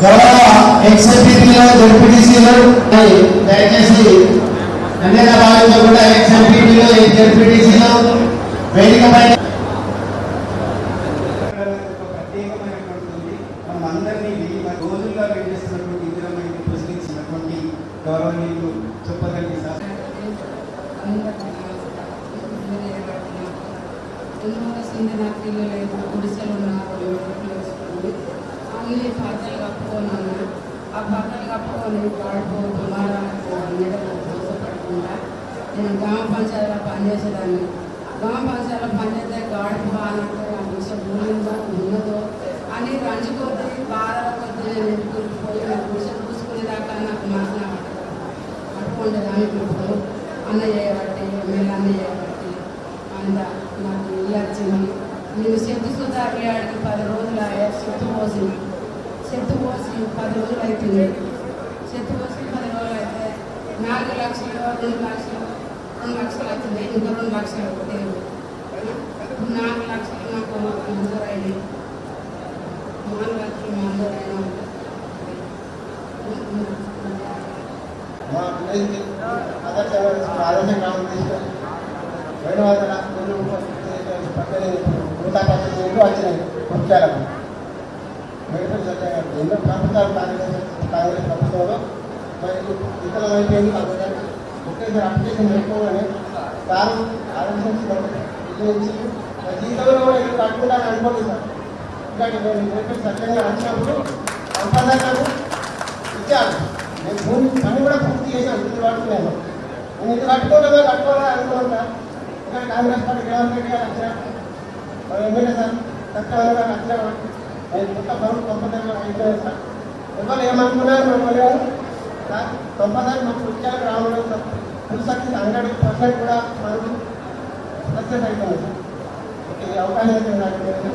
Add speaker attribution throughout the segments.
Speaker 1: త్వరగా ఎక్స్ఎంపీలో జడ్పీటీసీలు దయచేసి అన్ని కూడా ఎక్స్ఎంపీలో జడ్పీటీసీలు వేదిక పైన
Speaker 2: గౌరవనీయులు చెప్పగలిగే సార్. ఇందులో ఉన్న ఇందిరమైన ప్రశ్నించినటువంటి గౌరవనీయులు చెప్పగలిగి సార్
Speaker 3: సింధనాక్తిలో లేదు గుడిసెలు ఉన్నారు వేసుకుంది అన్ని పాత్రలు కప్పుకొని ఆ పాత్రలు కప్పుకొని పాడిపోతూ మోసపడకుండా నేను గ్రామ పంచాయతీలో పనిచేసేదాన్ని గ్రామ పంచాయతీలో పనిచేస్తే గాడుపు అనంటే ఆ విషయం ఊరిందో ఉన్నదో అని రంచుకొద్ది బాధల కొద్ది నేను ఇంటికి పోయి నా గుడిసె చూసుకునేదాకా నాకు మనసు పట్టుకుంటే దాన్ని ఇప్పుడు అన్న చేయబట్టి ఎమ్మెల్యే అన్న చేయబట్టి అంత నాకు ఇల్లు వచ్చింది నేను చెట్టు సుధారి ఆడికి పది రోజులు అయ్యా చెట్టు పోసి చెట్టు పోసి పది రోజులు అవుతుంది చెట్టు పోసి పది రోజులు అయితే నాలుగు లక్షలు రెండు లక్షలు రెండు లక్షలు అవుతుంది ఇంకా రెండు లక్షలు ఒకటి నాలుగు లక్షలు నాకు మంజూరు మంజూరైంది. మూడు లక్షలు మంజూరు
Speaker 1: మా రెండు వందల పద్దెనిమిది నూట పద్దెనిమిది వచ్చినాయి. ముఖ్యాలకు ఎన్నో ప్రభుత్వాలు కాంగ్రెస్ ప్రభుత్వంలో మరి విత్తనం అయిపోయింది కాబట్టి ఒకేసారి అప్లికేషన్ పెట్టుకోగానే సార్ ఆలోచించి ఇల్లు ఇచ్చి మరి కూడా ఇల్లు కట్టుకుంటాను అనుకోండి సార్. ఎందుకంటే నేను మెడికల్ సత్యం గారు సంపాదనకు ఇచ్చాను నేను భూమి పని కూడా పూర్తి చేశాను నేను ఇంకా కాంగ్రెస్ పార్టీ రేవంత్ రెడ్డి గారు వచ్చిన ఎమ్మెల్యే సార్ సత్యవాద గారు నేను కొత్త భవన్ తొంభై అయిపోయాను సార్ ఎవరు ఏమనుకున్నారు మిమ్మల్ని గారు సార్ తొంభై మాకు ముఖ్యాలకు రావడం sir full success hundred percent కూడా మనకు సక్సెస్ అయిపోయింది సార్ ఓకే, ఈ అవకాశం అయితే నాకు లేదు.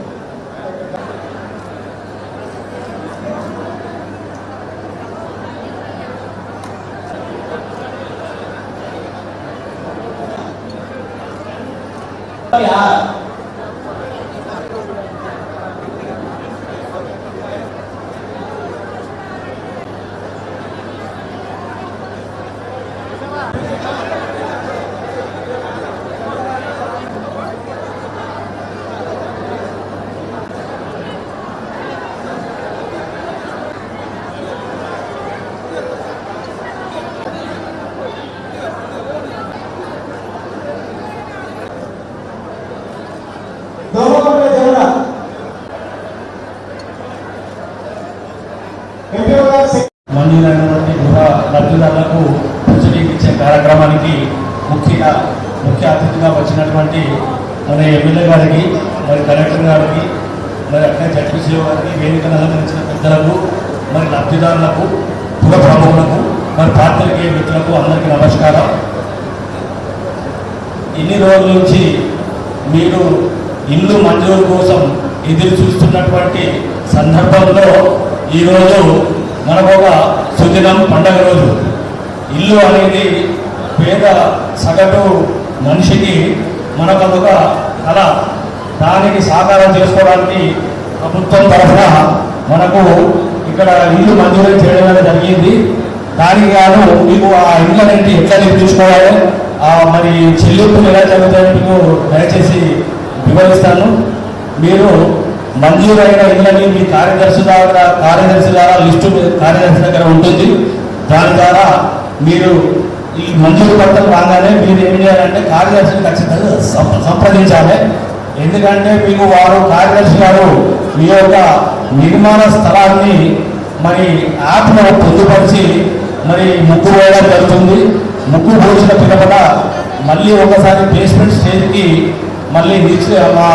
Speaker 4: వచ్చినటువంటి మన ఎమ్మెల్యే గారికి మరి కలెక్టర్ గారికి మరి అక్కడ జడ్పీసీఓ గారికి వేదిక అలంకరించిన పెద్దలకు మరి లబ్ధిదారులకు పుర ప్రభువులకు మరి పాత్రకి మిత్రులకు అందరికీ నమస్కారం. ఇన్ని రోజుల నుంచి మీరు ఇల్లు మంజూరు కోసం ఎదురు చూస్తున్నటువంటి సందర్భంలో ఈరోజు మనకు ఒక సుదినం పండగ రోజు. ఇల్లు అనేది పేద సగటు మనిషికి మనకు అదొక కళ. దానికి సాకారం చేసుకోవడానికి ప్రభుత్వం తరఫున మనకు ఇక్కడ ఇల్లు మంజూరు చేయడం అనేది జరిగింది. దానికి గాను మీకు ఆ ఇళ్ళనేది ఎట్లా నిర్మించుకోవాలి? ఆ మరి చెల్లింపులు ఎలా జరుగుతాయని మీకు దయచేసి వివరిస్తాను. మీరు మంజూరైన ఇళ్ళని మీ కార్యదర్శి ద్వారా కార్యదర్శి ద్వారా లిస్టు కార్యదర్శి దగ్గర ఉంటుంది. దాని ద్వారా మీరు ఈ మంజూరు పత్రం రాగానే మీరు ఏం చేయాలంటే కార్యదర్శిని ఖచ్చితంగా సంప్రదించాలి. ఎందుకంటే మీకు వారు కార్యదర్శి గారు మీ యొక్క నిర్మాణ స్థలాన్ని మరి యాప్లో పొందుపరిచి మరి ముగ్గు వేయడం జరుగుతుంది. ముగ్గు పోసిన పిలపట మళ్ళీ ఒకసారి బేస్మెంట్ స్టేజ్కి మళ్ళీ మా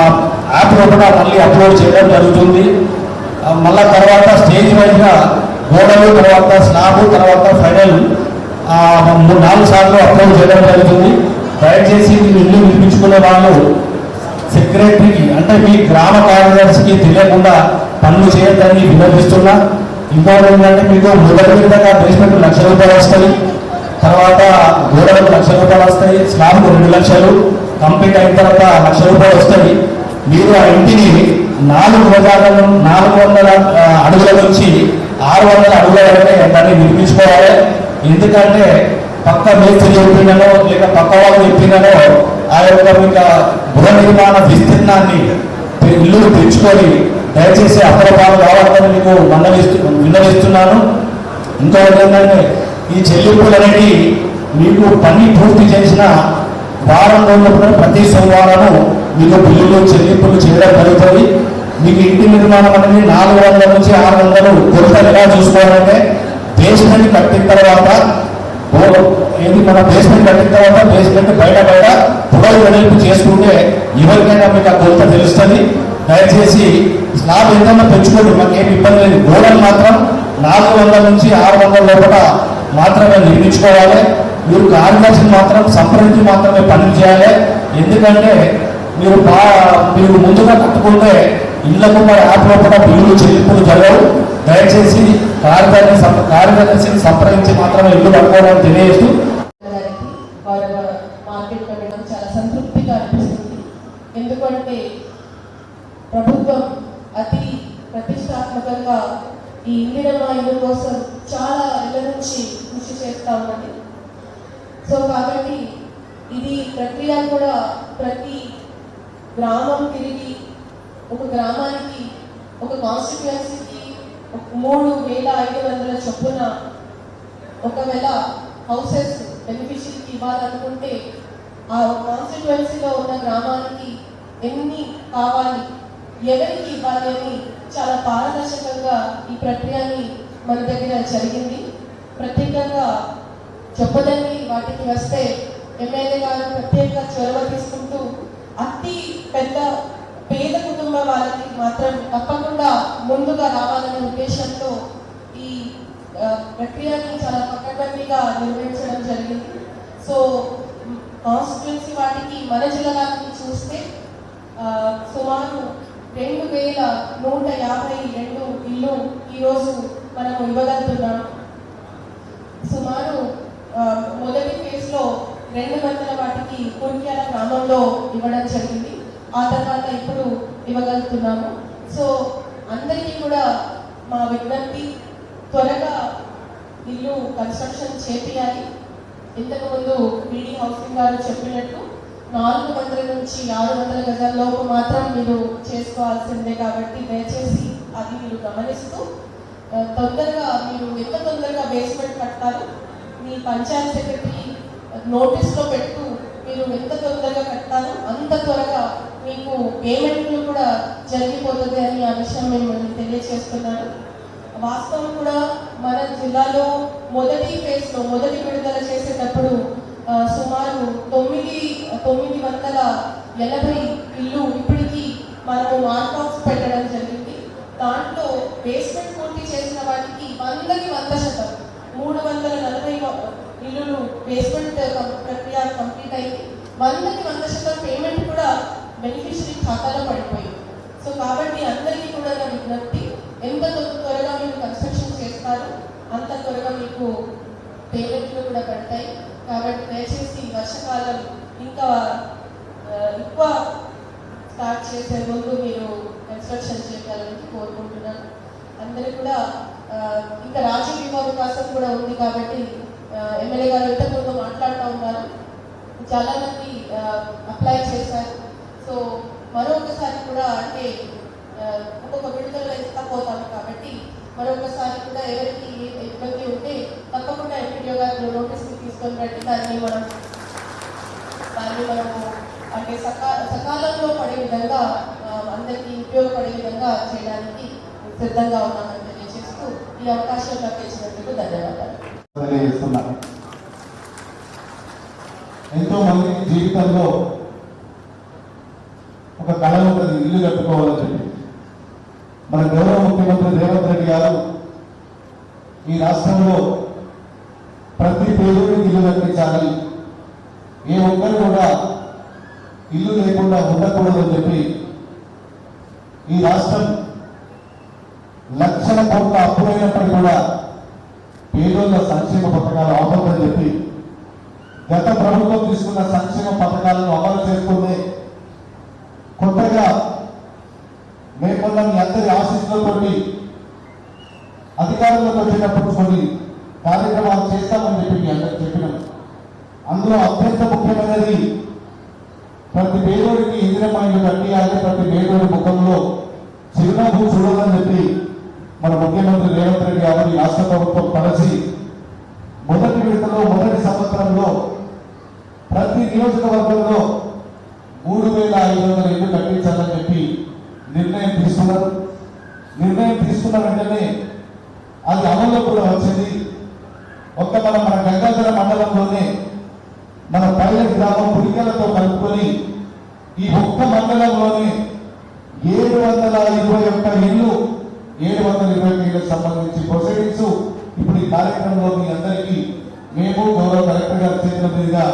Speaker 4: యాప్ లోపల మళ్ళీ అప్లోడ్ చేయడం జరుగుతుంది. మళ్ళీ మళ్ళా తర్వాత స్టేజ్ వైజ్గా గోడలు తర్వాత స్లాబ్ తర్వాత ఫైనల్ మూడు నాలుగు సార్లు అప్లోడ్ చేయడం జరుగుతుంది. దయచేసి మీరు ఇల్లు నిర్మించుకునే వాళ్ళు సెక్రటరీకి అంటే మీ గ్రామ కార్యదర్శికి తెలియకుండా పనులు చేయొద్దని విన్నపిస్తున్నా ఇంకోటి ఏంటంటే మీకు మొదటి విధంగా బేస్మెంట్ లక్ష రూపాయలు వస్తాయి. తర్వాత గోడలకు లక్ష రూపాయలు వస్తాయి. స్లాబ్కు రెండు లక్షలు. కంప్లీట్ అయిన తర్వాత లక్ష రూపాయలు వస్తాయి. మీరు ఆ ఇంటిని నాలుగు గజాల నాలుగు వందల అడుగుల నుంచి ఆరు వందల అడుగుల వరకు దాన్ని నిర్మించుకోవాలి ఎందుకంటే పక్క మేస్త్రి చెప్పినో లేక పక్క వాళ్ళు చెప్పినో ఆ యొక్క మీకు గృహ నిర్మాణ విస్తీర్ణాన్ని ఇల్లు తెచ్చుకొని దయచేసి అప్రపాలు కావాలని మీకు మందలిస్తూ విన్నవిస్తున్నాను. ఇంకొకటి ఏంటంటే ఈ చెల్లింపులు అనేది మీకు పని పూర్తి చేసిన వారం రోజుల ప్రతి సోమవారము మీకు బిల్లులు చెల్లింపులు చేయడం జరుగుతుంది. మీకు ఇంటి నిర్మాణం అనేది నాలుగు వందల నుంచి ఆరు వందలు కొరత ఎలా చూసుకోవాలంటే బేస్మెంట్ కట్టిన తర్వాత ఏది మన బేస్మెంట్ కట్టిన తర్వాత బేస్మెంట్ బయట బయట పొడవు వెడల్పు చేసుకుంటే ఎవరికైనా మీకు ఆ కొలత తెలుస్తుంది. దయచేసి స్లాబ్ ఎంతైనా పెంచుకోండి మాకు ఏమి ఇబ్బంది లేదు. గోడలు మాత్రం నాలుగు వందల నుంచి ఆరు వందల లోపల మాత్రమే నిర్మించుకోవాలి. మీరు కార్యదర్శిని మాత్రం సంప్రదించి మాత్రమే పనులు చేయాలి. ఎందుకంటే మీరు బా మీరు ముందుగా కట్టుకుంటే ఇళ్ళకు మరి ఆత్మహత్య బిల్లులు చెల్లింపులు జరగవు. దయచేసి కార్యదర్శి కార్యదర్శిని సంప్రదించి మాత్రమే ఇల్లు కట్టుకోవడానికి తెలియజేస్తూ
Speaker 5: మార్కెట్ చాలా సంతృప్తిగా అనిపిస్తుంది ఎందుకంటే ప్రభుత్వం అతి ప్రతిష్టాత్మకంగా ఈ ఇందిరమ్మ ఇల్లు కోసం చాలా ఇళ్ళ నుంచి కృషి చేస్తూ ఉన్నది. సో కాబట్టి ఇది ప్రక్రియ కూడా ప్రతి గ్రామం తిరిగి ఒక గ్రామానికి ఒక కాన్స్టిట్యుయన్సీకి ఒక మూడు వేల ఐదు వందల చొప్పున ఒకవేళ హౌసెస్ బెనిఫిషరీకి ఇవ్వాలనుకుంటే ఆ కాన్స్టిట్యుయన్సీలో ఉన్న గ్రామానికి ఎన్ని కావాలి ఎవరికి ఇవ్వాలి అని చాలా పారదర్శకంగా ఈ ప్రక్రియని మన దగ్గర జరిగింది. ప్రత్యేకంగా చెప్పదండి వాటికి వస్తే ఎమ్మెల్యే గారు ప్రత్యేక చొరవ తీసుకుంటూ అతి పెద్ద పేద కుటుంబ వాళ్ళకి మాత్రం తప్పకుండా ముందుగా రావాలనే ఉద్దేశంతో ఈ ప్రక్రియని చాలా పకడ్బందీగా నిర్వహించడం జరిగింది. సో కాన్స్టిట్యున్సీ వాటికి మన జిల్లాకి చూస్తే సుమారు రెండు వేల నూట యాభై రెండు ఇల్లు ఈరోజు మనము ఇవ్వగలుగుతున్నాము సుమారు మొదటి ఫేజ్లో రెండు వందల వాటికి కుర్క్యాల గ్రామంలో ఇవ్వడం జరిగింది. ఆ తర్వాత ఇప్పుడు ఇవ్వగలుగుతున్నాము. సో అందరికీ కూడా మా విజ్ఞప్తి త్వరగా ఇల్లు కన్స్ట్రక్షన్ చేపియాలి. ఇంతకుముందు బీడీ హౌసింగ్ గారు చెప్పినట్టు నాలుగు వందల నుంచి ఆరు వందల గజాల లోపు మాత్రం మీరు చేసుకోవాల్సిందే కాబట్టి దయచేసి అది మీరు గమనిస్తూ తొందరగా మీరు ఎంత తొందరగా బేస్మెంట్ కట్టారు మీ పంచాయత్ సెక్రటరీ నోటీస్లో పెట్టు మీరు ఎంత తొందరగా కట్టారు త్వరగా మీకు పేమెంట్లు కూడా జరిగిపోతుంది అని ఆ విషయం మిమ్మల్ని తెలియజేస్తున్నాను వాస్తవం కూడా మన జిల్లాలో మొదటి ఫేజ్లో మొదటి విడుదల చేసేటప్పుడు సుమారు తొమ్మిది తొమ్మిది వందల ఎనభై ఇల్లు ఇప్పటికీ మనము మార్కాక్స్ పెట్టడం జరిగింది. దాంట్లో బేస్మెంట్ పూర్తి చేసిన వాటికి వందకి వంద శాతం మూడు వందల నలభై ఇల్లులు బేస్మెంట్ ప్రక్రియ కంప్లీట్ అయింది. వందకి వంద శాతం పేమెంట్ కూడా బెనిఫిషరీ ఖాతాలో పడిపోయింది సో కాబట్టి అందరికీ కూడా నా విజ్ఞప్తి ఎంత త్వరగా మీరు కన్స్ట్రక్షన్ చేస్తారు అంత త్వరగా మీకు పేమెంట్లు కూడా పడతాయి. కాబట్టి దయచేసి వర్షకాలం ఇంకా ఎక్కువ స్టార్ట్ చేసే ముందు మీరు కన్స్ట్రక్షన్ చేయాలని కోరుకుంటున్నాను. అందరూ కూడా ఇంకా రాజకీయ అవకాశం కూడా ఉంది కాబట్టి ఎమ్మెల్యే గారు ఇంతకుముందు మాట్లాడుతూ ఉన్నారు. చాలా అప్లై చేశారు. సో మరొకసారి కూడా అంటే ఒక్కొక్క విడుదల ఇస్తా పోతాము కాబట్టి మరొకసారి కూడా ఎవరికి ఇబ్బంది ఉంటే తప్పకుండా ఎంపీడీఓ గారు నోటీస్కి తీసుకొని రండి. దాన్ని మనం దాన్ని మనము అంటే సకా సకాలంలో పడే విధంగా అందరికీ ఉపయోగపడే విధంగా చేయడానికి సిద్ధంగా ఉన్నామని తెలియజేస్తూ ఈ అవకాశం నాకు ఇచ్చినందుకు ధన్యవాదాలు
Speaker 6: ఎంతో మంది జీవితంలో ఒక కళ ఉంటుంది ఇల్లు కట్టుకోవాలని చెప్పి. మన గౌరవ ముఖ్యమంత్రి రేవంత్ రెడ్డి గారు ఈ రాష్ట్రంలో ప్రతి పేదోడికి ఇల్లు కట్టించాలి. ఏ ఒక్కరు కూడా ఇల్లు లేకుండా ఉండకూడదని చెప్పి ఈ రాష్ట్రం లక్షల కోట్ల అప్పులైనప్పటికీ కూడా పేదోళ్ళ సంక్షేమ పథకాలు అవసరమని చెప్పి గత ప్రభుత్వం తీసుకున్న సంక్షేమ పథకాలను అమలు చేస్తుంది కొత్తగా మేమొన్న మీ అందరి ఆశీస్సులతోటి అధికారంలోకి వచ్చేటప్పుడు కొన్ని కార్యక్రమాలు చేస్తామని చెప్పి మీ అందరికి చెప్పినాం. అందులో అత్యంత ముఖ్యమైనది ప్రతి పేదోడికి ఇందిరమ్మ ఇల్లు కట్టియాలి ప్రతి పేదోడి ముఖంలో చిరునవ్వు చూడాలని చెప్పి మన ముఖ్యమంత్రి రేవంత్ రెడ్డి గారు రాష్ట్ర ప్రభుత్వం కలిసి మొదటి విడతలో మొదటి సంవత్సరంలో ప్రతి నియోజకవర్గంలో మూడు వేల ఐదు వందల ఇల్లు కట్టించాలని చెప్పి నిర్ణయం తీసుకున్నారు. నిర్ణయం తీసుకున్న వెంటనే అది అమల్లో కూడా వచ్చింది. ఒక్క మన మన గంగాధర మండలంలోనే మన పల్లె గ్రామం పుడికలతో కలుపుకొని ఈ ఒక్క మండలంలోనే ఏడు వందల ఇరవై ఒక్క ఇల్లు ఏడు వందల ఇరవై ఇళ్ళకి సంబంధించి ప్రొసీడింగ్స్. ఇప్పుడు ఈ కార్యక్రమంలో మీ అందరికీ మేము గౌరవ కలెక్టర్ గారి చేతుల మీదుగా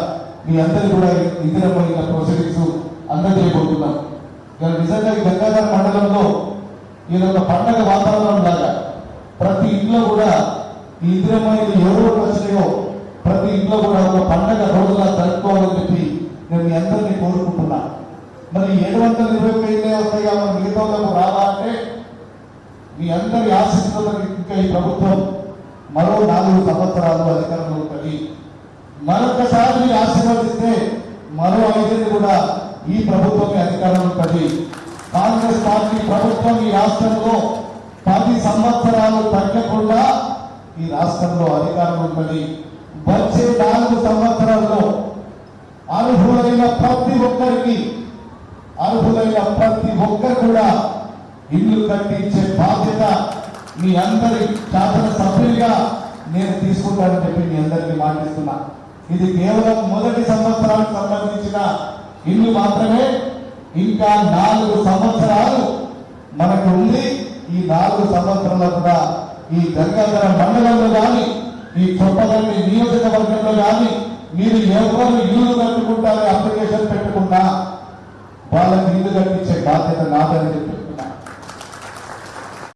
Speaker 6: మీ అందరికీ కూడా ఇందిరమైన ప్రొసీడింగ్స్ అందజేయబోతున్నాం ఇలా నిజంగా ఈ గంగాధర మండలంలో ఇది ఒక పండగ వాతావరణం లాగా ప్రతి ఇంట్లో కూడా ఈ ఇందిరమ్మాయిలు ఎవరు వచ్చినాయో ప్రతి ఇంట్లో కూడా ఒక పండగ రోజులా జరుపుకోవాలని చెప్పి నేను మీ అందరినీ కోరుకుంటున్నా. మరి ఏడు వందల ఇరవై ఒక్క ఇల్లే వస్తాయా? మరి మిగతా రావా అంటే మీ అందరి ఆశిస్తున్న ఇంకా ఈ ప్రభుత్వం మరో నాలుగు సంవత్సరాలు అధికారంలో ఉంటుంది మరొకసారి మీరు ఆశీర్వదిస్తే మరో ఐదేళ్ళు కూడా ఈ ప్రభుత్వమే అధికారం ఉంటుంది. కాంగ్రెస్ పార్టీ ప్రభుత్వం ఈ రాష్ట్రంలో పది సంవత్సరాలు తగ్గకుండా ఈ రాష్ట్రంలో అధికారం ఉంటుంది వచ్చే నాలుగు సంవత్సరాల్లో అర్హులైన ప్రతి ఒక్కరికి అర్హులైన ప్రతి ఒక్కరు కూడా ఇల్లు కట్టించే బాధ్యత మీ అందరి శాసన సభ్యులుగా నేను తీసుకుంటానని చెప్పి మీ అందరికీ మాటిస్తున్నా. ఇది కేవలం మొదటి సంవత్సరానికి సంబంధించిన ఇల్లు మాత్రమే ఇంకా నాలుగు సంవత్సరాలు మనకు ఉంది. ఈ నాలుగు సంవత్సరాలు కూడా ఈ గంగాధర మండలంలో కానీ ఈ చొప్పదండి నియోజకవర్గంలో కానీ మీరు ఎవరు ఇల్లు కట్టుకుంటారో అప్లికేషన్ పెట్టుకున్నా వాళ్ళకి ఇల్లు కట్టించే బాధ్యత నాదని చెప్పి